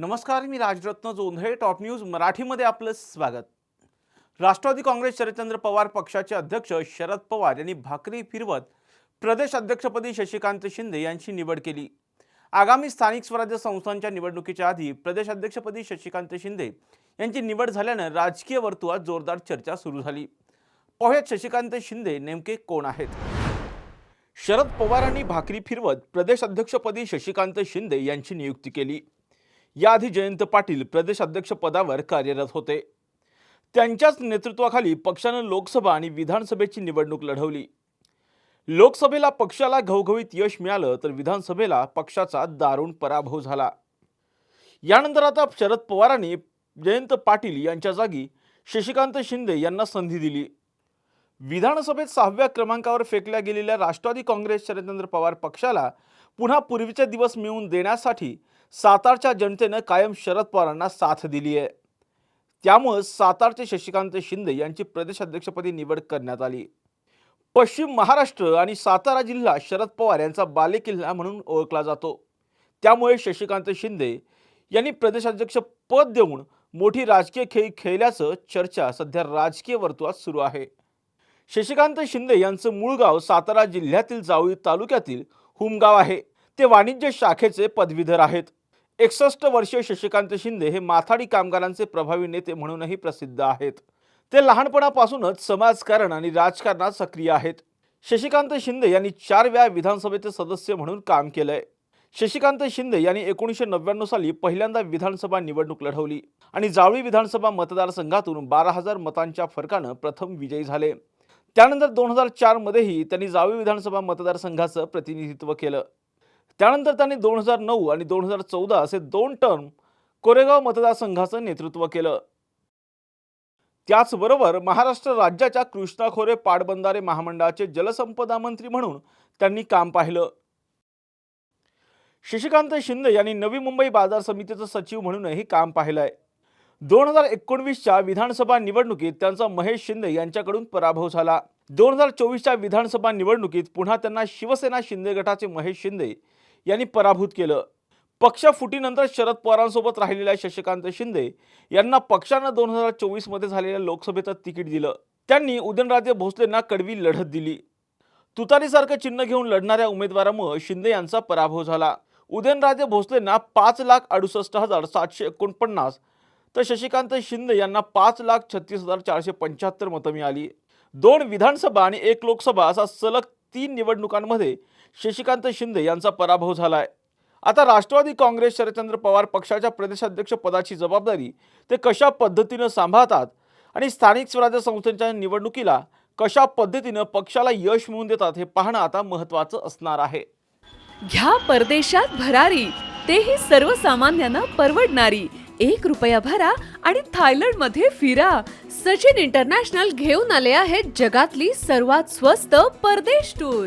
नमस्कार मी Rajratna Jondhale top news मराठीमध्ये आपलं स्वागत. राष्ट्रवादी काँग्रेस शरदचंद्र पवार पक्षाचे अध्यक्ष शरद पवार यांनी भाकरी फिरवत प्रदेश अध्यक्षपदी शशिकांत शिंदे यांची निवड केली. आगामी स्थानिक स्वराज्य संस्थांच्या निवडणुकीच्या आधी प्रदेश अध्यक्षपदी शशिकांत शिंदे यांची निवड झाल्यानं राजकीय वर्तुळात जोरदार चर्चा सुरू झाली. पाहुयात शशिकांत शिंदे नेमके कोण आहेत? शरद पवारांनी भाकरी फिरवत प्रदेश अध्यक्षपदी शशिकांत शिंदे यांची नियुक्ती केली. याआधी जयंत पाटील प्रदेशाध्यक्ष पदावर कार्यरत होते. त्यांच्याच नेतृत्वाखाली पक्षानं लोकसभा आणि विधानसभेची निवडणूक लढवली. लोकसभेला पक्षाला घवघवीत यश मिळालं तर विधानसभेला पक्षाचा दारुण पराभव झाला. यानंतर आता शरद पवारांनी जयंत पाटील यांच्या जागी शशिकांत शिंदे यांना संधी दिली. विधानसभेत सहाव्या क्रमांकावर फेकल्या गेलेल्या राष्ट्रवादी काँग्रेस शरदचंद्र पवार पक्षाला पुन्हा पूर्वीचे दिवस मिळवून देण्यासाठी सातारच्या जनतेनं कायम शरद पवारांना साथ दिली आहे. त्यामुळं सातारचे शशिकांत शिंदे यांची प्रदेशाध्यक्षपदी निवड करण्यात आली. पश्चिम महाराष्ट्र आणि सातारा जिल्हा शरद पवार यांचा बालेकिल्ला म्हणून ओळखला जातो. त्यामुळे शशिकांत शिंदे यांनी प्रदेशाध्यक्ष पद देऊन मोठी राजकीय खेळ खेळल्याचं चर्चा सध्या राजकीय वर्तुळात सुरू आहे. शशिकांत शिंदे यांचं मूळ गाव सातारा जिल्ह्यातील जावळी तालुक्यातील हुमगाव आहे. ते वाणिज्य शाखेचे पदवीधर आहेत. एकसष्ट वर्षीय शशिकांत शिंदे हे माथाडी कामगारांचे प्रभावी नेते म्हणूनही प्रसिद्ध आहेत. ते लहानपणापासूनच समाजकारण आणि राजकारणात सक्रिय आहेत. शशिकांत शिंदे यांनी चार वेळा विधानसभेचे सदस्य म्हणून काम केलंय. शशिकांत शिंदे यांनी एकोणीसशे नव्याण्णव साली पहिल्यांदा विधानसभा निवडणूक लढवली आणि जावळी विधानसभा मतदारसंघातून बारा हजार मतांच्या फरकानं प्रथम विजयी झाले. त्यानंतर दोन हजार चारमध्येही त्यांनी जावळी विधानसभा मतदारसंघाचं प्रतिनिधित्व केलं. त्यानंतर त्यांनी दोन हजार नऊ आणि दोन हजार चौदा असे दोन टर्म कोरेगाव मतदारसंघाचं नेतृत्व केलं. त्याचबरोबर महाराष्ट्र राज्याच्या कृष्णा खोरे पाटबंधारे महामंडळाचे जलसंपदा मंत्री म्हणून त्यांनी काम पाहिलं. शशिकांत शिंदे यांनी नवी मुंबई बाजार समितीचं सचिव म्हणूनही काम पाहिलंय. दोन हजार एकोणवीसच्या विधानसभा निवडणुकीत त्यांचा महेश शिंदे यांच्याकडून पराभव झाला. दोन हजार चोवीसच्या विधानसभा निवडणुकीत पुन्हा त्यांना शिवसेना शिंदे गटाचे महेश शिंदे यांनी पराभूत केलं. पक्ष फुटीनंतर शरद पवारांसोबत राहिलेल्या शशिकांत शिंदे यांना पक्षानं दोन हजार चोवीसमध्ये झालेल्या लोकसभेचं तिकीट दिलं. त्यांनी उदयनराजे भोसलेंना कडवी लढत दिली. तुतारीसारखं चिन्ह घेऊन लढणाऱ्या उमेदवारामुळे शिंदे यांचा पराभव झाला. उदयनराजे भोसलेंना पाच लाख अडुसष्ट हजार सातशे एकोणपन्नास तर शशिकांत शिंदे यांना पाच लाख छत्तीस हजार चारशे पंच्याहत्तर मतं मिळाली. दोन विधानसभा आणि एक लोकसभा असा सलग तीन निवडणुकांमध्ये शशिकांत शिंदे यांचा पराभव झाला आहे आता राष्ट्रवादी काँग्रेस शरदचंद्र पवार पक्षाच्या प्रदेशाध्यक्ष पदाची जबाबदारी ते कशा पद्धतीनं सांभाळतात आणि स्थानिक स्वराज्य संस्थांच्या निवडणुकीला कशा पद्धतीनं पक्षाला यश मिळवून देतात हे पाहणं आता महत्त्वाचं असणार आहे. घ्या परदेशात भरारी तेही सर्वसामान्यांना परवडणारी. एक रुपया भरा आणि थायलंडमध्ये फिरा. सचिन इंटरनॅशनल घेऊन आले आहेत जगातली सर्वात स्वस्त परदेश टूर.